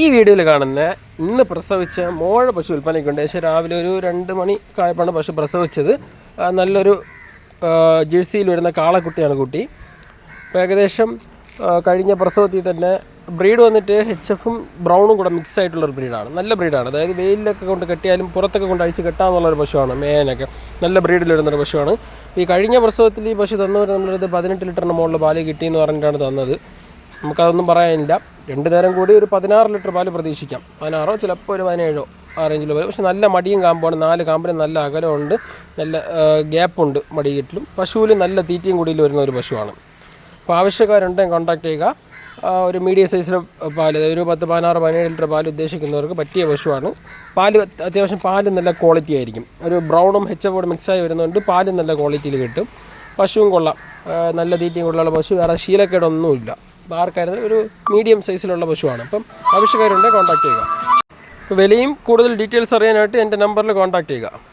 ഈ വീഡിയോയിൽ കാണുന്ന ഇന്ന് പ്രസവിച്ച മോഴ പശു വിൽപ്പനയ്ക്കുണ്ട്. ഏകദേശം രാവിലെ ഒരു രണ്ട് മണി കായപ്പാണ് പശു പ്രസവിച്ചത്. നല്ലൊരു ജേഴ്സിയിൽ വരുന്ന കാളക്കുട്ടിയാണ് കുട്ടി. അപ്പോൾ ഏകദേശം കഴിഞ്ഞ പ്രസവത്തിൽ തന്നെ ബ്രീഡ് വന്നിട്ട് എച്ച് എഫും ബ്രൗണും കൂടെ മിക്സ് ആയിട്ടുള്ളൊരു ബ്രീഡാണ്. നല്ല ബ്രീഡാണ്. അതായത് വെയിലൊക്കെ കൊണ്ട് കെട്ടിയാലും പുറത്തൊക്കെ കൊണ്ട് അഴിച്ച് കെട്ടാമെന്നുള്ളൊരു പശുവാണ് മേനൊക്കെ നല്ല ബ്രീഡിൽ വരുന്നൊരു പശുവാണ്. ഈ കഴിഞ്ഞ പ്രസവത്തിൽ ഈ പശു തന്നവർ നമ്മളത് പതിനെട്ട് ലിറ്ററിന് മുകളിൽ പാൽ കിട്ടിയെന്ന് പറഞ്ഞിട്ടാണ് തന്നത്. നമുക്കതൊന്നും പറയാനില്ല. രണ്ട് നേരം കൂടി ഒരു പതിനാറ് ലിറ്റർ പാൽ പ്രതീക്ഷിക്കാം. പതിനാറോ ചിലപ്പോൾ ഒരു പതിനേഴോ ആ റേഞ്ചിൽ വരും. പക്ഷെ നല്ല മടിയും കാമ്പാണ് നാല് കാമ്പിന് നല്ല അകലമുണ്ട് നല്ല ഗ്യാപ്പുണ്ട് മടികെട്ടിലും. പശുവിൽ നല്ല തീറ്റയും കൂടിയിൽ വരുന്ന ഒരു പശുവാണ്. അപ്പോൾ ആവശ്യക്കാരുണ്ടെങ്കിൽ കോൺടാക്ട് ചെയ്യുക. ഒരു മീഡിയം സൈസിലെ പാൽ ഒരു പത്ത് പതിനാറ് പതിനേഴ് ലിറ്റർ പാൽ ഉദ്ദേശിക്കുന്നവർക്ക് പറ്റിയ പശുവാണ്. പാൽ അത്യാവശ്യം പാൽ നല്ല ക്വാളിറ്റി ആയിരിക്കും. ഒരു ബ്രൗണും എച്ച് എഫോടും മിക്സായി വരുന്നതുകൊണ്ട് പാൽ നല്ല ക്വാളിറ്റിയിൽ കിട്ടും. പശുവും കൊള്ളാം. നല്ല തീറ്റയും കൊള്ളുള്ള പശു. വേറെ ശീലക്കേടൊന്നുമില്ല. അപ്പോൾ ഒരു മീഡിയം സൈസിലുള്ള പശുവാണ്. അപ്പം ആവശ്യക്കാരുണ്ടെങ്കിൽ കോൺടാക്ട് ചെയ്യുക. വിലയും കൂടുതൽ ഡീറ്റെയിൽസ് അറിയാനായിട്ട് എന്റെ നമ്പറിൽ കോൺടാക്ട് ചെയ്യുക.